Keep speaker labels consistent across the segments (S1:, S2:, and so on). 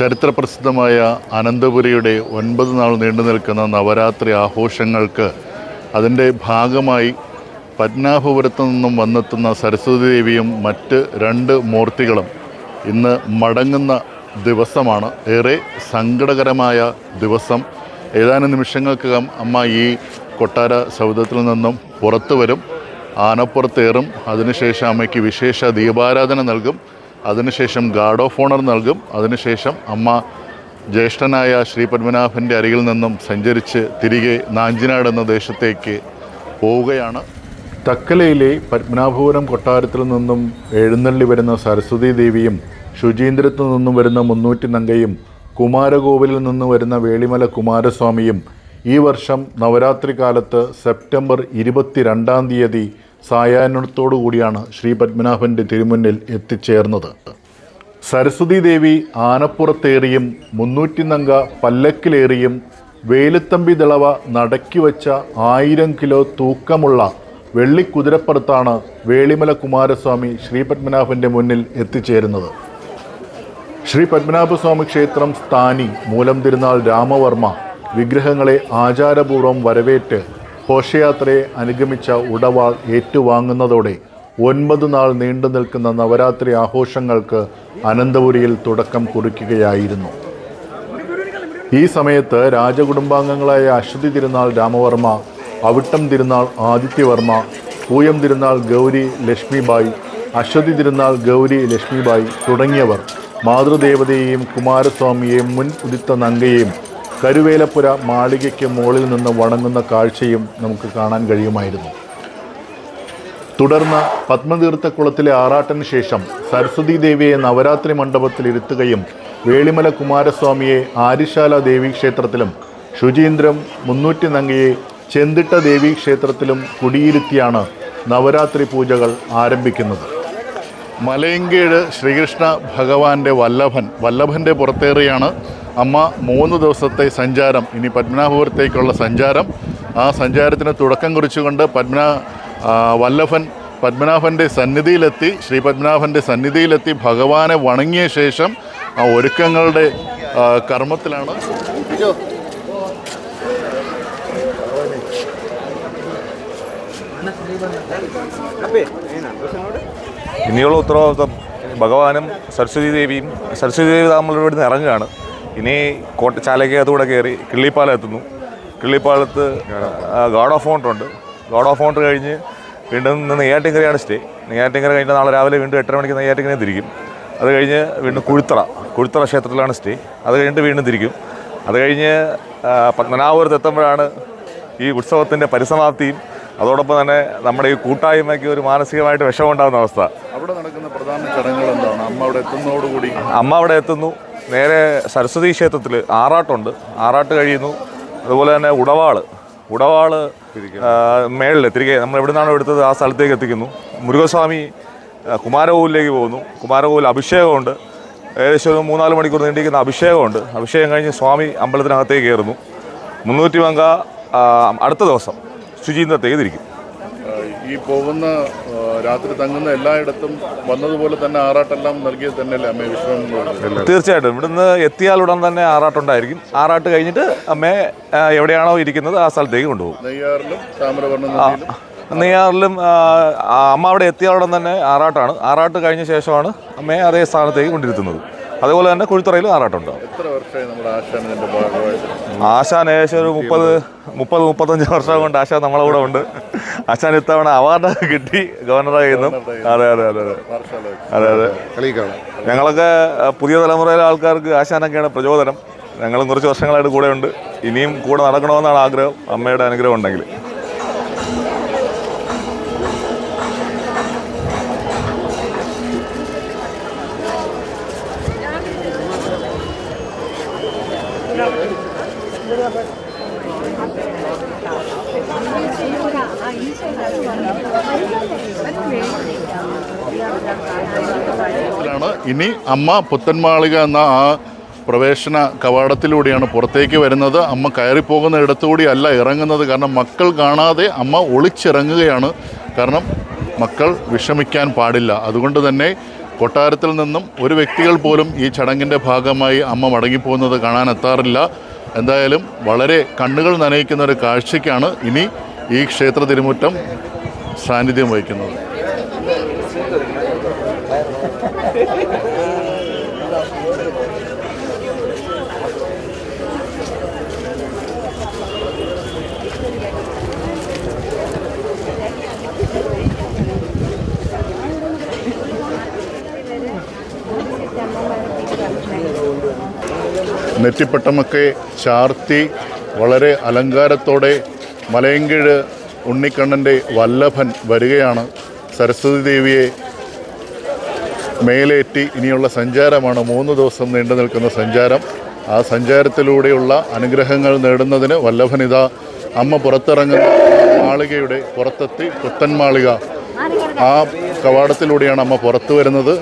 S1: ചരിത്രപ്രസിദ്ധമായ അനന്തപുരിയുടെ ഒൻപത് നാൾ നീണ്ടു നിൽക്കുന്ന നവരാത്രി ആഘോഷങ്ങൾക്ക് അതിന്റെ ഭാഗമായി പത്മനാഭപുരത്തു നിന്നും വന്നെത്തുന്ന സരസ്വതി ദേവിയും മറ്റ് രണ്ട് മൂർത്തികളും ഇന്ന് മടങ്ങുന്ന ദിവസമാണ്. ഏറെ സങ്കടകരമായ ദിവസം. ഏതാനും നിമിഷങ്ങൾക്കകം അമ്മ ഈ കൊട്ടാര സൗധത്തിൽ നിന്നും പുറത്തു വരും. ആനപ്പുറത്തേറും അതിനുശേഷം അമ്മയ്ക്ക് വിശേഷ ദീപാരാധന നൽകും. അതിനുശേഷം ഗാർഡ് ഓഫ് ഓണർ നൽകും. അതിനുശേഷം അമ്മ ജ്യേഷ്ഠനായ ശ്രീ പത്മനാഭന്റെ അരികിൽ നിന്നും സഞ്ചരിച്ച് തിരികെ നാഞ്ചിനാട് എന്ന ദേശത്തേക്ക് പോവുകയാണ്. തക്കലയിലെ പത്മനാഭപുരം കൊട്ടാരത്തിൽ നിന്നും എഴുന്നള്ളി വരുന്ന സരസ്വതി ദേവിയും ശുചീന്ദ്രത്തു നിന്നും വരുന്ന മുന്നൂറ്റി നങ്കയും കുമാരകോവിലിൽ നിന്ന് വരുന്ന വേളിമല കുമാരസ്വാമിയും ഈ വർഷം നവരാത്രി കാലത്ത് സെപ്റ്റംബർ ഇരുപത്തിരണ്ടാം തീയതി സായാഹ്നത്തോടു കൂടിയാണ് ശ്രീ പത്മനാഭന്റെ തിരുമുന്നിൽ എത്തിച്ചേർന്നത്. സരസ്വതി ദേവി ആനപ്പുറത്തേറിയും മുന്നൂറ്റി നങ്ക പല്ലക്കിലേറിയും വേലുത്തമ്പി ദളവ നടക്കി വച്ച ആയിരം കിലോ തൂക്കമുള്ള വെള്ളിക്കുതിരപ്പുറത്താണ് വേളിമല കുമാരസ്വാമി ശ്രീ പത്മനാഭന്റെ മുന്നിൽ എത്തിച്ചേരുന്നത്. ശ്രീ പത്മനാഭസ്വാമി ക്ഷേത്രം സ്ഥാനി മൂലം തിരുനാൾ രാമവർമ്മ വിഗ്രഹങ്ങളെ ആചാരപൂർവം വരവേറ്റ് ഘോഷയാത്രയെ അനുഗമിച്ച ഉടവാൾ ഏറ്റുവാങ്ങുന്നതോടെ ഒൻപത് നാൾ നീണ്ടു നിൽക്കുന്ന നവരാത്രി ആഘോഷങ്ങൾക്ക് അനന്തപുരിയിൽ തുടക്കം കുറിക്കുകയായിരുന്നു. ഈ സമയത്ത് രാജകുടുംബാംഗങ്ങളായ അശ്വതി തിരുനാൾ രാമവർമ്മ അവിട്ടം തിരുനാൾ ആദിത്യവർമ്മ പൂയം തിരുനാൾ ഗൗരി ലക്ഷ്മിബായി അശ്വതി തിരുനാൾ ഗൗരി ലക്ഷ്മിബായി തുടങ്ങിയവർ മാതൃദേവതയെയും കുമാരസ്വാമിയെയും മുൻ ഉദിത്ത നങ്കയെയും കരുവേലപ്പുര മാളികയ്ക്ക് മുകളിൽ നിന്ന് വണങ്ങുന്ന കാഴ്ചയും നമുക്ക് കാണാൻ കഴിയുമായിരുന്നു. തുടർന്ന് പത്മതീർത്ഥക്കുളത്തിലെ ആറാട്ടിന് ശേഷം സരസ്വതി ദേവിയെ നവരാത്രി മണ്ഡപത്തിൽ ഇരുത്തുകയും വേളിമല കുമാരസ്വാമിയെ ആര്യശാല ദേവീക്ഷേത്രത്തിലും ശുചീന്ദ്രം മുന്നൂറ്റി നങ്കയെ ചെന്തിട്ട ദേവീക്ഷേത്രത്തിലും കുടിയിരുത്തിയാണ് നവരാത്രി പൂജകൾ ആരംഭിക്കുന്നത്. മലയങ്കേട് ശ്രീകൃഷ്ണ ഭഗവാന്റെ വല്ലഭൻ വല്ലഭന്റെ പുറത്തേറിയാണ് അമ്മ മൂന്ന് ദിവസത്തെ സഞ്ചാരം ഇനി പത്മനാഭപുരത്തേക്കുള്ള സഞ്ചാരം. ആ സഞ്ചാരത്തിന് തുടക്കം കുറിച്ചുകൊണ്ട് പത്മനാ വല്ലഭൻ പത്മനാഭന്റെ സന്നിധിയിലെത്തി ശ്രീ പത്മനാഭന്റെ സന്നിധിയിലെത്തി ഭഗവാനെ വണങ്ങിയ ശേഷം ആ ഒരുക്കങ്ങളുടെ കർമ്മത്തിലാണ്.
S2: ഇനിയുള്ള ഉത്തരവാദിത്വം ഭഗവാനും സരസ്വതി ദേവിയും സരസ്വതി ദേവി നമ്മൾ നിന്ന് ഇറങ്ങുകയാണ്. ഇനി കോട്ട ചാലക്കകത്തൂടെ കയറി കിള്ളിപ്പാലം എത്തുന്നു. കിള്ളിപ്പാലത്ത് ഗാർഡ് ഓഫ് ഓണർ ഉണ്ട്. ഗാർഡ് ഓഫ് ഓണർ കഴിഞ്ഞ് വീണ്ടും ഇന്ന് നെയ്യാറ്റിങ്കരയാണ് സ്റ്റേ നെയ്യാറ്റിങ്കര കഴിഞ്ഞാൽ നാളെ രാവിലെ വീണ്ടും എട്ടര മണിക്ക് നെയ്യാറ്റിങ്കര തിരിക്കും. അത് കഴിഞ്ഞ് വീണ്ടും കുഴുത്തറ കുഴുത്തറ ക്ഷേത്രത്തിലാണ് സ്റ്റേ അത് കഴിഞ്ഞിട്ട് വീണ്ടും തിരിക്കും. അത് കഴിഞ്ഞ് പത്മനാഭപുരത്ത് എത്തുമ്പോഴാണ് ഈ ഉത്സവത്തിന്റെ പരിസമാപ്തിയും. അതോടൊപ്പം തന്നെ നമ്മുടെ ഈ കൂട്ടായ്മയ്ക്ക് ഒരു മാനസികമായിട്ട് വിഷമമുണ്ടാകുന്ന അവസ്ഥ.
S1: അവിടെ നടക്കുന്ന പ്രധാന ചടങ്ങുകൾ എന്താണ്? അമ്മ അവിടെ എത്തുന്നതോടുകൂടി.
S2: അമ്മ അവിടെ എത്തുന്നു. നേരെ സരസ്വതി ക്ഷേത്രത്തിൽ ആറാട്ടുണ്ട്. ആറാട്ട് കഴിയുന്നു. അതുപോലെ തന്നെ ഉടവാൾ. ഉടവാൾ മേളിൽ തിരികെ. നമ്മൾ എവിടെ നിന്നാണോ എടുത്തത് ആ സ്ഥലത്തേക്ക് എത്തിക്കുന്നു. മുരുകസ്വാമി കുമാരകോവിലേക്ക് പോകുന്നു. കുമാരകോവിൽ അഭിഷേകമുണ്ട്. ഏകദേശം ഒരു മൂന്നാൽ മണിക്കൂർ നീണ്ടിരിക്കുന്ന അഭിഷേകമുണ്ട്. അഭിഷേകം കഴിഞ്ഞ് സ്വാമി അമ്പലത്തിനകത്തേക്ക് കയറുന്നു. മുന്നൂറ്റി മങ്ക അടുത്ത ദിവസം ശുചീന്ദ്രത്തേക്ക് തിരിക്കും.
S1: ഈ പോകുന്ന രാത്രി തങ്ങുന്ന എല്ലായിടത്തും വന്നതുപോലെ തന്നെ ആറാട്ടെല്ലാം നൽകിയത് തന്നെയല്ലേ അമ്മയെ വിശ്രമം?
S2: തീർച്ചയായിട്ടും. ഇവിടുന്ന് എത്തിയാൽ ഉടൻ തന്നെ ആറാട്ടുണ്ടായിരിക്കും. ആറാട്ട് കഴിഞ്ഞിട്ട് അമ്മയെ എവിടെയാണോ ഇരിക്കുന്നത് ആ സ്ഥലത്തേക്ക് കൊണ്ടുപോകും.
S1: നെയ്യാറിലും താമരവർണ
S2: നെയ്യാറിലും അമ്മ അവിടെ എത്തിയ ഉടൻ തന്നെ ആറാട്ടാണ്. ആറാട്ട് കഴിഞ്ഞ ശേഷമാണ് അമ്മയെ അതേ സ്ഥാനത്തേക്ക് കൊണ്ടിരുത്തുന്നത്. അതുപോലെ തന്നെ കുഴിത്തറയിലും ആറാട്ടുണ്ട്
S1: എത്ര വർഷമായി നമ്മുടെ ആശാൻ ഇതിന്റെ ഭാഗമായിട്ട്?
S2: ആശാൻ ഏകദേശം ഒരു മുപ്പത് മുപ്പത് മുപ്പത്തഞ്ച് വർഷം കൊണ്ട് ആശാൻ നമ്മളെ കൂടെ ഉണ്ട്. ആശാൻ ഇത്തവണ അവാർഡ് കിട്ടി ഗവർണറുടെ കയ്യിൽ നിന്നും. അതെ അതെ അതെ അതെ. അതെ അതെ. ഞങ്ങളൊക്കെ പുതിയ തലമുറയിലെ ആൾക്കാർക്ക് ആശാനൊക്കെയാണ് പ്രചോദനം. ഞങ്ങളും കുറച്ച് വർഷങ്ങളായിട്ട് കൂടെ ഉണ്ട്. ഇനിയും കൂടെ നടക്കണമെന്നാണ് ആഗ്രഹം. അമ്മയുടെ അനുഗ്രഹം ഉണ്ടെങ്കിൽ.
S1: ഇനി അമ്മ പുത്തൻമാളിക എന്ന ആ പ്രവേശന കവാടത്തിലൂടെയാണ് പുറത്തേക്ക് വരുന്നത്. അമ്മ കയറിപ്പോകുന്ന ഇടത്തുകൂടി അല്ല ഇറങ്ങുന്നത്. കാരണം മക്കൾ കാണാതെ അമ്മ ഒളിച്ചിറങ്ങുകയാണ്. കാരണം മക്കൾ വിഷമിക്കാൻ പാടില്ല. അതുകൊണ്ട് തന്നെ കൊട്ടാരത്തിൽ നിന്നും ഒരു വ്യക്തികൾ പോലും ഈ ചടങ്ങിന്റെ ഭാഗമായി അമ്മ മടങ്ങിപ്പോകുന്നത് കാണാൻ എത്താറില്ല. എന്തായാലും വളരെ കണ്ണുകൾ നനയിക്കുന്ന ഒരു കാഴ്ചയ്ക്കാണ് ഇനി ഈ ക്ഷേത്ര തിരുമുറ്റം സാന്നിധ്യം വഹിക്കുന്നത്. നെറ്റിപ്പട്ടമൊക്കെ ചാർത്തി വളരെ അലങ്കാരത്തോടെ മലയങ്കിഴ് ഉണ്ണിക്കണ്ണന്റെ വല്ലഭൻ വരികയാണ് സരസ്വതി ദേവിയെ മേലേറ്റി. ഇനിയുള്ള സഞ്ചാരമാണ്. മൂന്ന് ദിവസം നീണ്ടു നിൽക്കുന്ന സഞ്ചാരം. ആ സഞ്ചാരത്തിലൂടെയുള്ള അനുഗ്രഹങ്ങൾ നേടുന്നതിന് വല്ലഭനിത അമ്മ പുറത്തിറങ്ങുന്ന മാളികയുടെ പുറത്തെത്തി. പുത്തൻ മാളിക. ആ കവാടത്തിലൂടെയാണ് അമ്മ പുറത്തു വരുന്നത്.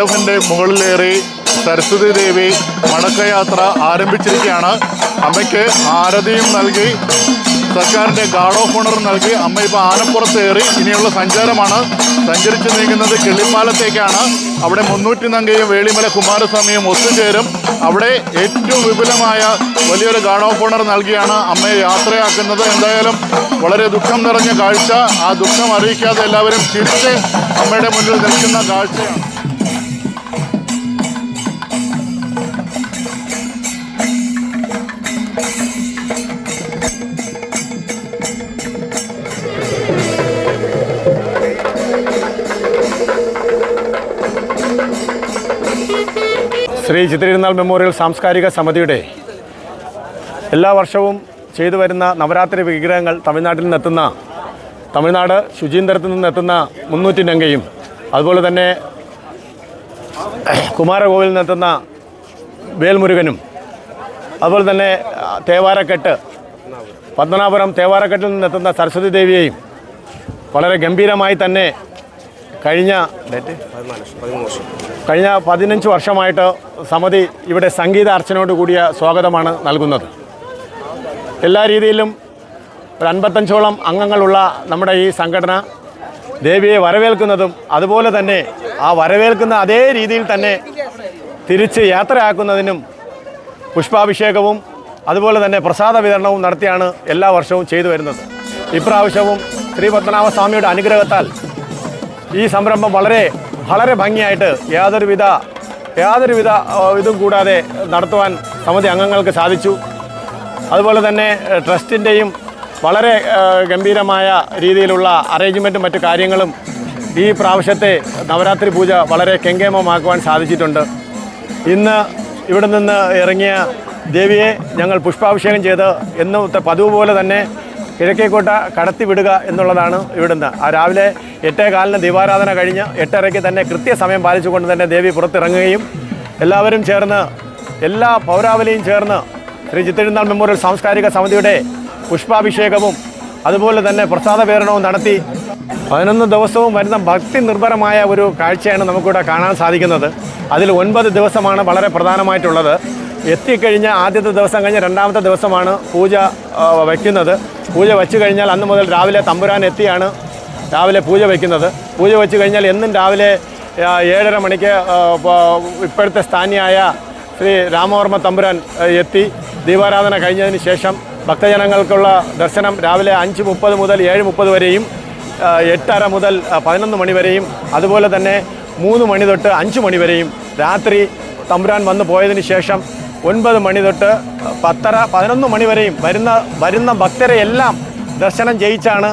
S1: വല്ലഭന്റെ മുകളിലേറി സരസ്വതി ദേവി മടക്കയാത്ര ആരംഭിച്ചിരിക്കുകയാണ്. അമ്മയ്ക്ക് ആരതിയും നൽകി സർക്കാരിന്റെ ഗാർഡ് ഓഫ് ഓണർ നൽകി. അമ്മ ഇപ്പോൾ ആനപ്പുറത്തേറി ഇനിയുള്ള സഞ്ചാരമാണ്. സഞ്ചരിച്ച് നീങ്ങുന്നത് കിള്ളിപ്പാലത്തേക്കാണ്. അവിടെ മുന്നൂറ്റി നങ്കയും വേളിമല കുമാരസ്വാമിയും ഒത്തുചേരും. അവിടെ ഏറ്റവും വിപുലമായ വലിയൊരു ഗാർഡ് ഓഫ് ഓണർ നൽകിയാണ് അമ്മയെ യാത്രയാക്കുന്നത്. എന്തായാലും വളരെ ദുഃഖം നിറഞ്ഞ കാഴ്ച. ആ ദുഃഖം അറിയിക്കാതെ എല്ലാവരും ചിരിച്ച് അമ്മയുടെ മുന്നിൽ നിൽക്കുന്ന കാഴ്ചയാണ്.
S3: ശ്രീ ചിത്രിരുന്നാൾ മെമ്മോറിയൽ സാംസ്കാരിക സമിതിയുടെ എല്ലാ വർഷവും ചെയ്തു വരുന്ന നവരാത്രി വിഗ്രഹങ്ങൾ തമിഴ്നാട്ടിൽ നിന്നെത്തുന്ന തമിഴ്നാട് ശുചീന്ദ്രത്തിൽ നിന്നെത്തുന്ന മുന്നൂറ്റി നങ്കയും അതുപോലെ തന്നെ കുമാരകോവിൽ നിന്നെത്തുന്ന വേൽമുരുകനും അതുപോലെ തന്നെ തേവാരക്കെട്ട് പത്മനാപുരം തേവാരക്കെട്ടിൽ നിന്നെത്തുന്ന സരസ്വതി ദേവിയെയും വളരെ ഗംഭീരമായി തന്നെ കഴിഞ്ഞ കഴിഞ്ഞ പതിനഞ്ച് വർഷമായിട്ട് സമിതി ഇവിടെ സംഗീത അർച്ചനയോട് കൂടിയ സ്വാഗതമാണ് നൽകുന്നത്. എല്ലാ രീതിയിലും ഒരു അൻപത്തഞ്ചോളം അംഗങ്ങളുള്ള നമ്മുടെ ഈ സംഘടന ദേവിയെ വരവേൽക്കുന്നതും അതുപോലെ തന്നെ ആ വരവേൽക്കുന്ന അതേ രീതിയിൽ തന്നെ തിരിച്ച് യാത്രയാക്കുന്നതിനും പുഷ്പാഭിഷേകവും അതുപോലെ തന്നെ പ്രസാദ വിതരണവും നടത്തിയാണ് എല്ലാ വർഷവും ചെയ്തു വരുന്നത്. ഇപ്രാവശ്യവും ശ്രീ പത്മനാഭസ്വാമിയുടെ അനുഗ്രഹത്താൽ ഈ സംരംഭം വളരെ വളരെ ഭംഗിയായിട്ട് യാതൊരുവിധ യാതൊരുവിധ ഇതും കൂടാതെ നടത്തുവാൻ സമിതി അംഗങ്ങൾക്ക് സാധിച്ചു. അതുപോലെ തന്നെ ട്രസ്റ്റിന്റെയും വളരെ ഗംഭീരമായ രീതിയിലുള്ള അറേഞ്ച്മെന്റും മറ്റു കാര്യങ്ങളും ഈ പ്രാവശ്യത്തെ നവരാത്രി പൂജ വളരെ കെങ്കേമമാക്കുവാൻ സാധിച്ചിട്ടുണ്ട്. ഇന്ന് ഇവിടെ നിന്ന് ഇറങ്ങിയ ദേവിയെ ഞങ്ങൾ പുഷ്പാഭിഷേകം ചെയ്ത് എന്നത്തെ പതിവ് പോലെ തന്നെ കിഴക്കേക്കോട്ട കടത്തിവിടുക എന്നുള്ളതാണ് ഇവിടുന്ന്. ആ രാവിലെ എട്ടേ കാലിന് ദീപാരാധന കഴിഞ്ഞ് എട്ടരയ്ക്ക് തന്നെ കൃത്യസമയം പാലിച്ചുകൊണ്ട് തന്നെ ദേവി പുറത്തിറങ്ങുകയും എല്ലാവരും ചേർന്ന് എല്ലാ പൗരാവലിയും ചേർന്ന് ശ്രീ ചിത്തിരുന്നാൾ മെമ്മോറിയൽ സാംസ്കാരിക സമിതിയുടെ പുഷ്പാഭിഷേകവും അതുപോലെ തന്നെ പ്രസാദ വിതരണവും നടത്തി പതിനൊന്ന് ദിവസവും വരുന്ന ഭക്തി നിർഭരമായ ഒരു കാഴ്ചയാണ് നമുക്കിവിടെ കാണാൻ സാധിക്കുന്നത്. അതിൽ ഒൻപത് ദിവസമാണ് വളരെ പ്രധാനമായിട്ടുള്ളത്. എത്തിക്കഴിഞ്ഞ ആദ്യത്തെ ദിവസം കഴിഞ്ഞ് രണ്ടാമത്തെ ദിവസമാണ് പൂജ വയ്ക്കുന്നത്. പൂജ വെച്ച് കഴിഞ്ഞാൽ അന്ന് മുതൽ രാവിലെ തമ്പുരാൻ എത്തിയാണ് രാവിലെ പൂജ വയ്ക്കുന്നത്. പൂജ വെച്ച് കഴിഞ്ഞാൽ എന്നും രാവിലെ ഏഴര മണിക്ക് ഇപ്പോഴത്തെ സ്ഥാനിയായ ശ്രീ രാമവർമ്മ തമ്പുരാൻ എത്തി. ദീപാരാധന കഴിഞ്ഞതിന് ശേഷം ഭക്തജനങ്ങൾക്കുള്ള ദർശനം രാവിലെ അഞ്ച് മുപ്പത് മുതൽ ഏഴ് മുപ്പത് വരെയും എട്ടര മുതൽ പതിനൊന്ന് മണി വരെയും അതുപോലെ തന്നെ മൂന്ന് മണി തൊട്ട് അഞ്ച് മണി വരെയും രാത്രി തമ്പുരാൻ വന്നു പോയതിന് ശേഷം ഒൻപത് മണി തൊട്ട് പത്തര പതിനൊന്ന് മണി വരെയും വരുന്ന വരുന്ന ഭക്തരെ എല്ലാം ദർശനം ജയിച്ചാണ്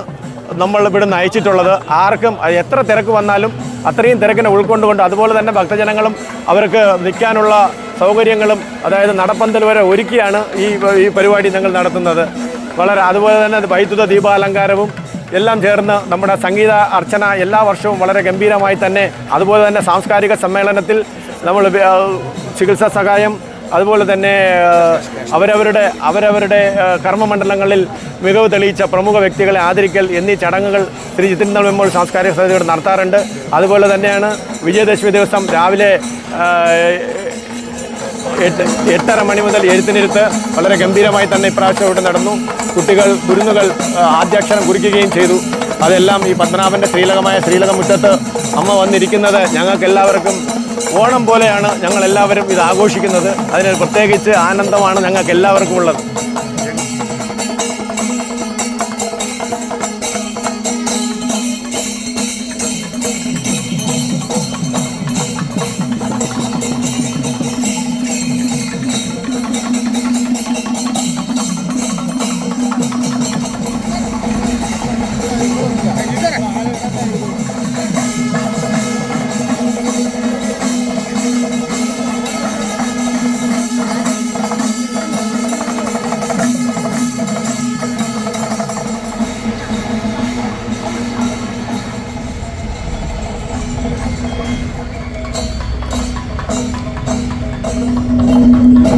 S3: നമ്മൾ ഇവിടുന്ന് അയച്ചിട്ടുള്ളത്. ആർക്കും എത്ര തിരക്ക് വന്നാലും അത്രയും തിരക്കിനെ ഉൾക്കൊണ്ടുകൊണ്ട് അതുപോലെ തന്നെ ഭക്തജനങ്ങളും അവർക്ക് നിൽക്കാനുള്ള സൗകര്യങ്ങളും അതായത് നടപ്പന്തൽ വരെ ഒരുക്കിയാണ് ഈ ഈ പരിപാടി ഞങ്ങൾ നടത്തുന്നത്. വളരെ അതുപോലെ തന്നെ വൈദ്യുത ദീപാലങ്കാരവും എല്ലാം ചേർന്ന് നമ്മുടെ സംഗീത അർച്ചന എല്ലാ വർഷവും വളരെ ഗംഭീരമായി തന്നെ അതുപോലെ തന്നെ സാംസ്കാരിക സമ്മേളനത്തിൽ നമ്മൾ ചികിത്സാ സഹായം അതുപോലെ തന്നെ അവരവരുടെ അവരവരുടെ കർമ്മമണ്ഡലങ്ങളിൽ മികവ് തെളിയിച്ച പ്രമുഖ വ്യക്തികളെ ആദരിക്കൽ എന്നീ ചടങ്ങുകൾ ശ്രീ മെമ്മോറിയൽ സാംസ്കാരിക സമിതിയോട് നടത്താറുണ്ട്. അതുപോലെ തന്നെയാണ് വിജയദശമി ദിവസം രാവിലെ എട്ട് എട്ടര മണി മുതൽ എഴുത്തിനിരുത്ത് വളരെ ഗംഭീരമായി തന്നെ ഇപ്രാവശ്യം ഇവിടെ നടന്നു. കുട്ടികൾ കുരുന്നുകൾ ആദ്യാക്ഷരം കുറിക്കുകയും ചെയ്തു. അതെല്ലാം ഈ പത്മനാഭന്റെ ശ്രീലകമായ ശ്രീലകം മുറ്റത്ത് അമ്മ വന്നിരിക്കുന്നത് ഞങ്ങൾക്ക് എല്ലാവർക്കും ഓണം പോലെയാണ് ഞങ്ങൾ എല്ലാവരും ഇത് ആഘോഷിക്കുന്നത്. അതിന് പ്രത്യേകിച്ച് ആനന്ദമാണ് ഞങ്ങൾക്ക് എല്ലാവർക്കും ഉള്ളത്.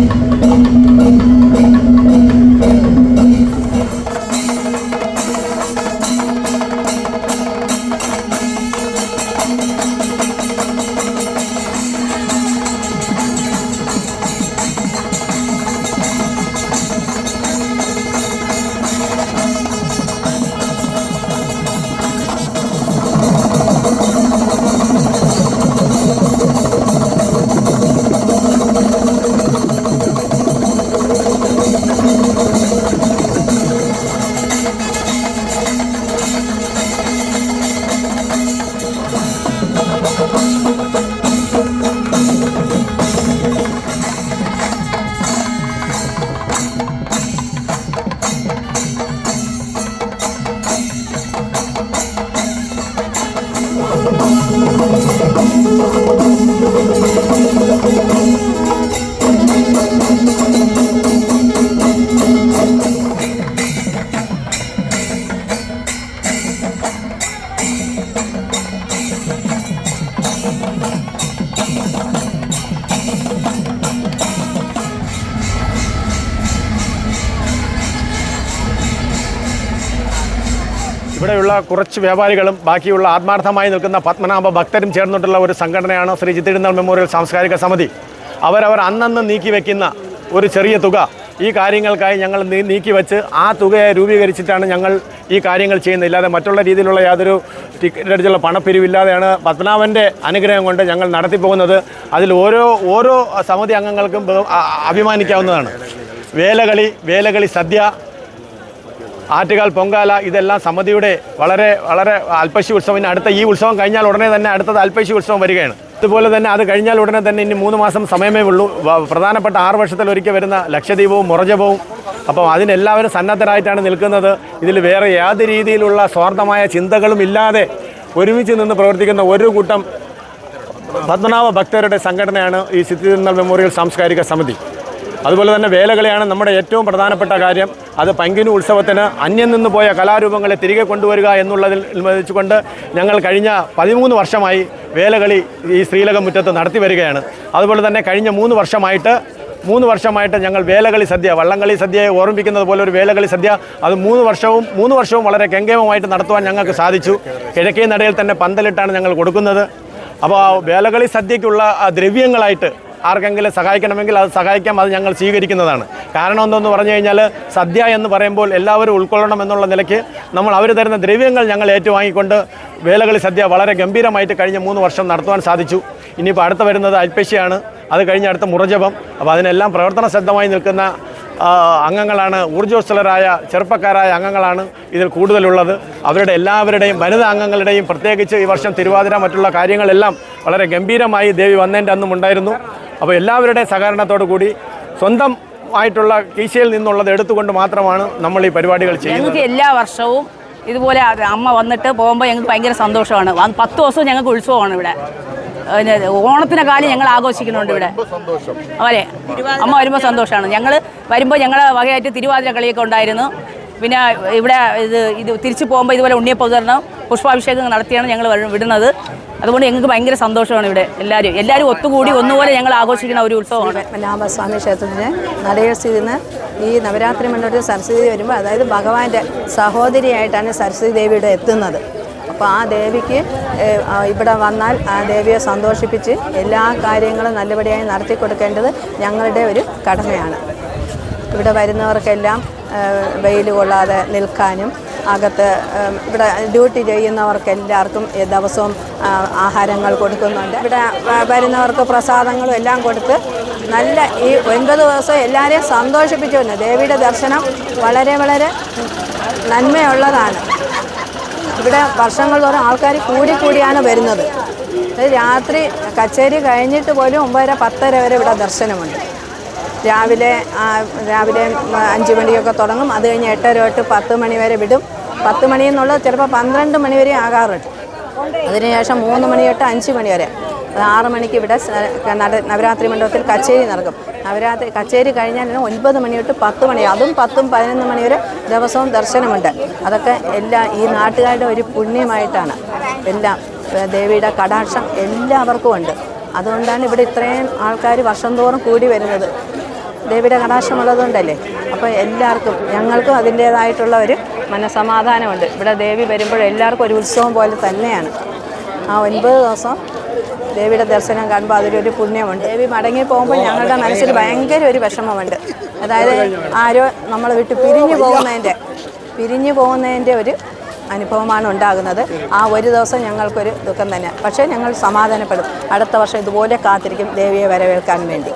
S3: Thank you. ഇവിടെയുള്ള കുറച്ച് വ്യാപാരികളും ബാക്കിയുള്ള ആത്മാർത്ഥമായി നിൽക്കുന്ന പത്മനാഭ ഭക്തരും ചേർന്നിട്ടുള്ള ഒരു സംഘടനയാണ് ശ്രീ ചിത്തിരുന്നാൾ മെമ്മോറിയൽ സാംസ്കാരിക സമിതി. അവരവർ അന്നന്ന് നീക്കി വെക്കുന്ന ഒരു ചെറിയ തുക. ഈ കാര്യങ്ങൾക്കായി ഞങ്ങൾ നീക്കി വെച്ച് ആ തുകയെ രൂപീകരിച്ചിട്ടാണ് ഞങ്ങൾ ഈ കാര്യങ്ങൾ ചെയ്യുന്നത്. ഇല്ലാതെ മറ്റുള്ള രീതിയിലുള്ള യാതൊരു ടിക്കറ്റ് അടിച്ചുള്ള പണപ്പിരിവില്ലാതെയാണ് പത്മനാഭന്റെ അനുഗ്രഹം കൊണ്ട് ഞങ്ങൾ നടത്തിപ്പോകുന്നത്. അതിൽ ഓരോ ഓരോ സമിതി അംഗങ്ങൾക്കും അഭിമാനിക്കാവുന്നതാണ്. വേലകളി വേലകളി സദ്യ ആറ്റുകാൽ പൊങ്കാല ഇതെല്ലാം സമിതിയുടെ വളരെ വളരെ അൽപ്പശി ഉത്സവം. അടുത്ത ഈ ഉത്സവം കഴിഞ്ഞാൽ ഉടനെ തന്നെ അടുത്തത് അൽപ്പശി ഉത്സവം വരികയാണ്. ഇതുപോലെ തന്നെ അത് കഴിഞ്ഞാൽ ഉടനെ തന്നെ ഇനി മൂന്ന് മാസം സമയമേ ഉള്ളൂ. പ്രധാനപ്പെട്ട ആറ് വർഷത്തിൽ ഒരിക്കൽ വരുന്ന ലക്ഷദ്വീപവും മുറജപവും. അപ്പം അതിനെല്ലാവരും സന്നദ്ധരായിട്ടാണ് നിൽക്കുന്നത്. ഇതിൽ വേറെ യാതൊരു രീതിയിലുള്ള സ്വാർത്ഥമായ ചിന്തകളും ഇല്ലാതെ ഒരുമിച്ച് നിന്ന് പ്രവർത്തിക്കുന്ന ഒരു കൂട്ടം പത്മനാഭ ഭക്തരുടെ സംഘടനയാണ് ഈ സിദ്ധിതിരുന്നാൾ മെമ്മോറിയൽ സാംസ്കാരിക സമിതി. അതുപോലെ തന്നെ വേലകളിയാണ് നമ്മുടെ ഏറ്റവും പ്രധാനപ്പെട്ട കാര്യം. അത് പങ്കിനു ഉത്സവത്തിന് അന്യം നിന്ന് പോയ കലാരൂപങ്ങളെ തിരികെ കൊണ്ടുവരിക എന്നുള്ളതിൽ വെച്ചുകൊണ്ട് ഞങ്ങൾ കഴിഞ്ഞ പതിമൂന്ന് വർഷമായി വേലകളി ഈ ശ്രീലകം മുറ്റത്ത് നടത്തി വരികയാണ്. അതുപോലെ തന്നെ കഴിഞ്ഞ മൂന്ന് വർഷമായിട്ട് മൂന്ന് വർഷമായിട്ട് ഞങ്ങൾ വേലകളി സദ്യ വള്ളംകളി സദ്യയെ ഓർമ്മിക്കുന്നത് പോലെ ഒരു വേലകളി സദ്യ അത് മൂന്ന് വർഷവും മൂന്ന് വർഷവും വളരെ കെങ്കേമമായിട്ട് നടത്തുവാൻ ഞങ്ങൾക്ക് സാധിച്ചു. കിഴക്കേ നടയിൽ തന്നെ പന്തലിട്ടാണ് ഞങ്ങൾ കൊടുക്കുന്നത്. അപ്പോൾ ആ വേലകളി സദ്യയ്ക്കുള്ള ദ്രവ്യങ്ങളായിട്ട് ആർക്കെങ്കിലും സഹായിക്കണമെങ്കിൽ അത് സഹായിക്കാം അത് ഞങ്ങൾ സ്വീകരിക്കുന്നതാണ്. കാരണം എന്തെന്ന് പറഞ്ഞു കഴിഞ്ഞാൽ സദ്യ എന്ന് പറയുമ്പോൾ എല്ലാവരും ഉൾക്കൊള്ളണം എന്നുള്ള നിലയ്ക്ക് നമ്മൾ അവർ തരുന്ന ദ്രവ്യങ്ങൾ ഞങ്ങൾ ഏറ്റുവാങ്ങിക്കൊണ്ട് വേലകളി സദ്യ വളരെ ഗംഭീരമായിട്ട് കഴിഞ്ഞ മൂന്ന് വർഷം നടത്തുവാൻ സാധിച്ചു. ഇനിയിപ്പോൾ അടുത്ത വരുന്നത് അൽപ്പശിയാണ് അത് കഴിഞ്ഞ അടുത്ത മുറജപം. അപ്പോൾ അതിനെല്ലാം പ്രവർത്തന ശ്രദ്ധമായി നിൽക്കുന്ന അംഗങ്ങളാണ്. ഊർജസ്വലരായ ചെറുപ്പക്കാരായ അംഗങ്ങളാണ് ഇതിൽ കൂടുതലുള്ളത്. അവരുടെ എല്ലാവരുടെയും വനിതാ അംഗങ്ങളുടെയും പ്രത്യേകിച്ച് ഈ വർഷം തിരുവാതിര മറ്റുള്ള കാര്യങ്ങളെല്ലാം വളരെ ഗംഭീരമായി ദേവി വന്നതിന്റെ അന്നും ഉണ്ടായിരുന്നു അപ്പോൾ എല്ലാവരുടെ സഹകരണത്തോടു കൂടി സ്വന്തം ആയിട്ടുള്ള കീശയിൽ നിന്നുള്ളത് എടുത്തുകൊണ്ട് മാത്രമാണ് നമ്മൾ ഈ പരിപാടികൾ ചെയ്യുന്നത്.
S4: ഞങ്ങൾക്ക് എല്ലാ വർഷവും ഇതുപോലെ അമ്മ വന്നിട്ട് പോകുമ്പോൾ ഞങ്ങൾക്ക് ഭയങ്കര സന്തോഷമാണ്. പത്ത് ദിവസവും ഞങ്ങൾക്ക് ഉത്സവമാണ് ഇവിടെ. പിന്നെ ഓണത്തിനെ കാലം ഞങ്ങൾ ആഘോഷിക്കുന്നുണ്ട് ഇവിടെ. അതെ. അമ്മ വരുമ്പോൾ സന്തോഷമാണ്. ഞങ്ങൾ വരുമ്പോൾ ഞങ്ങളുടെ വകയായിട്ട് തിരുവാതിര കളിയൊക്കെ ഉണ്ടായിരുന്നു. പിന്നെ ഇവിടെ ഇത് ഇത് തിരിച്ചു പോകുമ്പോൾ ഇതുപോലെ ഉണ്ണിയപ്പ വിതരണം പുഷ്പാഭിഷേകം നടത്തിയാണ് ഞങ്ങൾ വിടുന്നത്. അതുകൊണ്ട് ഞങ്ങൾക്ക് ഭയങ്കര സന്തോഷമാണ് ഇവിടെ എല്ലാവരും എല്ലാവരും ഒത്തുകൂടി ഒന്നുപോലെ ഞങ്ങൾ ആഘോഷിക്കുന്ന ഒരു ഉത്സവമാണ്.
S5: മലാമ്പസ്വാമി ക്ഷേത്രത്തിന് സ്ഥിതി ചെയ്യുന്ന ഈ നവരാത്രി മണ്ഡലത്തിൽ സരസ്വതി വരുമ്പോൾ അതായത് ഭഗവാന്റെ സഹോദരിയായിട്ടാണ് സരസ്വതി ദേവിയുടെ എത്തുന്നത്. അപ്പോൾ ആ ദേവിക്ക് ഇവിടെ വന്നാൽ ആ ദേവിയെ സന്തോഷിപ്പിച്ച് എല്ലാ കാര്യങ്ങളും നല്ലപടിയായി നടത്തി കൊടുക്കേണ്ടത് ഞങ്ങളുടെ ഒരു കടമയാണ്. ഇവിടെ വരുന്നവർക്കെല്ലാം വെയിൽ കൊള്ളാതെ നിൽക്കാനും അകത്ത് ഇവിടെ ഡ്യൂട്ടി ചെയ്യുന്നവർക്ക് എല്ലാവർക്കും ദിവസവും ആഹാരങ്ങൾ കൊടുക്കുന്നുണ്ട്. ഇവിടെ വരുന്നവർക്ക് പ്രസാദങ്ങളും എല്ലാം കൊടുത്ത് നല്ല ഈ ഒൻപത് ദിവസം എല്ലാവരെയും സന്തോഷിപ്പിച്ചു വന്നു ദേവിയുടെ ദർശനം വളരെ വളരെ നന്മയുള്ളതാണ്. ഇവിടെ വർഷങ്ങൾ തോറും ആൾക്കാർ കൂടിക്കൂടിയാണ് വരുന്നത്. രാത്രി കച്ചേരി കഴിഞ്ഞിട്ട് പോലും ഒമ്പതര പത്തര വരെ ഇവിടെ ദർശനമുണ്ട്. രാവിലെ രാവിലെ അഞ്ച് മണിയൊക്കെ തുടങ്ങും. അത് കഴിഞ്ഞ് എട്ടര തൊട്ട് പത്ത് മണി വരെ വിടും. പത്ത് മണി എന്നുള്ളത് ചിലപ്പോൾ പന്ത്രണ്ട് മണി വരെ ആകാറുണ്ട്. അതിനുശേഷം മൂന്ന് മണി തൊട്ട് അഞ്ച് മണി വരെ. ആറ് മണിക്ക് ഇവിടെ നവരാത്രി മണ്ഡപത്തിൽ കച്ചേരി നടക്കും. നവരാത്രി കച്ചേരി കഴിഞ്ഞാൽ ഒൻപത് മണി തൊട്ട് പത്ത് മണി അതും പത്തും പതിനൊന്ന് മണി വരെ ദിവസവും ദർശനമുണ്ട്. അതൊക്കെ എല്ലാ ഈ നാട്ടുകാരുടെ ഒരു പുണ്യമായിട്ടാണ്. എല്ലാം ദേവിയുടെ കടാക്ഷം എല്ലാവർക്കും ഉണ്ട്. അതുകൊണ്ടാണ് ഇവിടെ ഇത്രയും ആൾക്കാർ വർഷം തോറും കൂടി വരുന്നത്. ദേവിയുടെ കടാക്ഷമുള്ളതുകൊണ്ടല്ലേ? അപ്പോൾ എല്ലാവർക്കും ഞങ്ങൾക്കും അതിന്റേതായിട്ടുള്ള ഒരു മനസമാധാനമുണ്ട്. ഇവിടെ ദേവി വരുമ്പോൾ എല്ലാവർക്കും ഒരു ഉത്സവം പോലെ തന്നെയാണ്. ആ ഒൻപത് ദിവസം ദേവിയുടെ ദർശനം കാണുമ്പോൾ അതിലൊരു പുണ്യമുണ്ട്. ദേവി മടങ്ങി പോകുമ്പോൾ ഞങ്ങളുടെ മനസ്സിൽ ഭയങ്കര ഒരു വിഷമമുണ്ട്. അതായത് ആരോ നമ്മൾ വിട്ട് പിരിഞ്ഞു പോകുന്നതിന്റെ പിരിഞ്ഞു പോകുന്നതിന്റെ ഒരു അനുഭവമാണ് ഉണ്ടാകുന്നത്. ആ ഒരു ദിവസം ഞങ്ങൾക്കൊരു ദുഃഖം തന്നെ. പക്ഷേ ഞങ്ങൾ സമാധാനപ്പെടും. അടുത്ത വർഷം ഇതുപോലെ കാത്തിരിക്കും ദേവിയെ വരവേൽക്കാൻ വേണ്ടി.